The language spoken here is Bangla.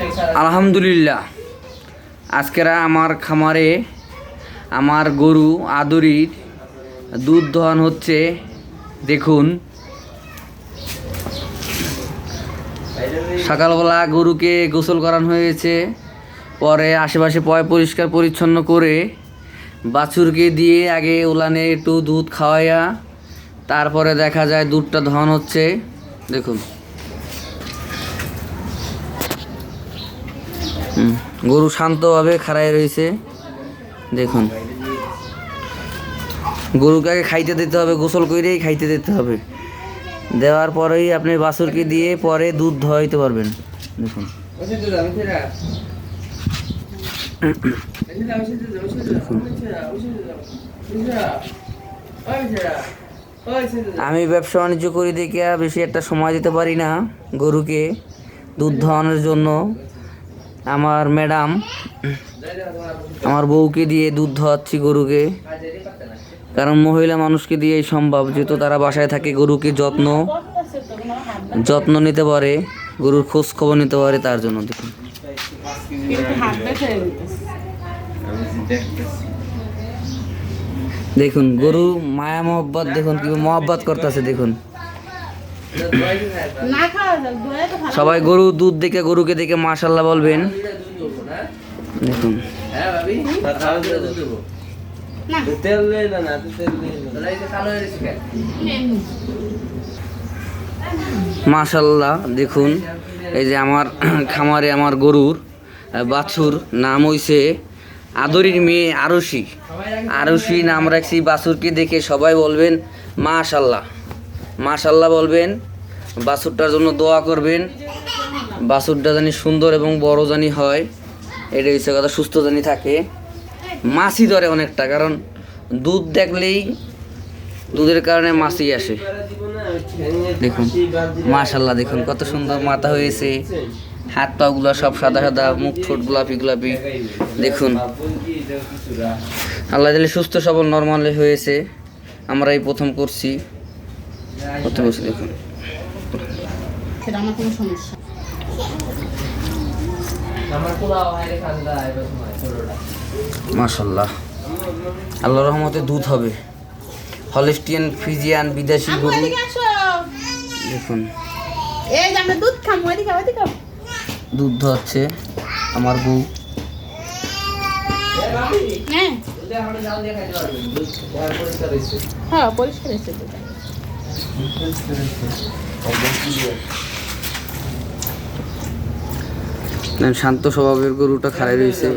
আলহামদুলিল্লাহ। আজকেরা আমার খামারে আমার গরু আদরির দুধ দহন হচ্ছে। দেখুন। সকালবেলা গরুকে গোসল করানো হয়েছে। পরে আশেপাশে পয় পরিষ্কার পরিচ্ছন্ন করে বাছুরকে দিয়ে আগে উলানে একটু দুধ খাওয়াইয়া তারপরে দেখা যায় দুধটা দহন হচ্ছে। দেখুন। গরু শান্তভাবে খাড়াই রয়েছে। দেখুন। গরুকে আগে খাইতে দিতে হবে, গোসল করেই খাইতে দিতে হবে। দেওয়ার পরেই আপনি বাছুরকে দিয়ে পরে দুধ ধোয়াইতে পারবেন। দেখুন। আমি ব্যবসা বাণিজ্য করি দেখে বেশি একটা সময় দিতে পারি না গরুকে দুধ ধোয়ানোর জন্য। আমার ম্যাডাম আমার বউকে দিয়ে দুধ ধোয়াচ্ছি গরুকে। কারণ মহিলা মানুষকে দিয়েই সম্ভব, যেহেতু তারা বাসায় থাকে, গরুকে যত্ন যত্ন নিতে পারে, গরুর খোঁজ খবর নিতে পারে তার জন্য। দেখুন। দেখুন, গরু মায়া মহব্বত, দেখুন কি মহব্বত করতেছে, দেখুন। সবাই গরু, দুধ দেখে, গরুকে দেখে মাশাল্লাহ বলবেন। দেখুন। মাশাল্লাহ দেখুন। এই যে আমার খামারে আমার গরুর বাছুর, নাম হইছে আদরির মেয়ে আরশি। আরশি নাম রাখছি, বাছুরকে দেখে সবাই বলবেন মাশাল্লাহ মাশাল্লাহ বলবেন, বাছুরটার জন্য দোয়া করবেন। বাছুরটা জানি সুন্দর এবং বড় জানি হয় এটা হচ্ছে কথা, সুস্থ জানি থাকে। মাছি ধরে অনেকটা, কারণ দুধ দেখলেই দুধের কারণে মাছি আসে। দেখুন মাশাল্লাহ দেখুন, কত সুন্দর মাথা হয়েছে। হাত পা গুলা সব সাদা সাদা, মুখ ঠোঁট গোলাপি গোলাপি। দেখুন, আল্লাহ দিলে সুস্থ সবল নর্মাল হয়েছে। আমরা এই প্রথম করছি। কত বছর দেখুন। সেটা আমার কোনো সমস্যা। মাশাল্লাহ। আল্লাহ রহমতে দুধ হবে। হলিস্টিয়ান ফিজিয়ান বিদেশি গরু। দেখুন। দুধ ধোয়াচ্ছে আমার বউ। হ্যাঁ। হ্যাঁ পরিষ্কার শান্ত স্বভাবের গরুটা খারাই রয়েছে।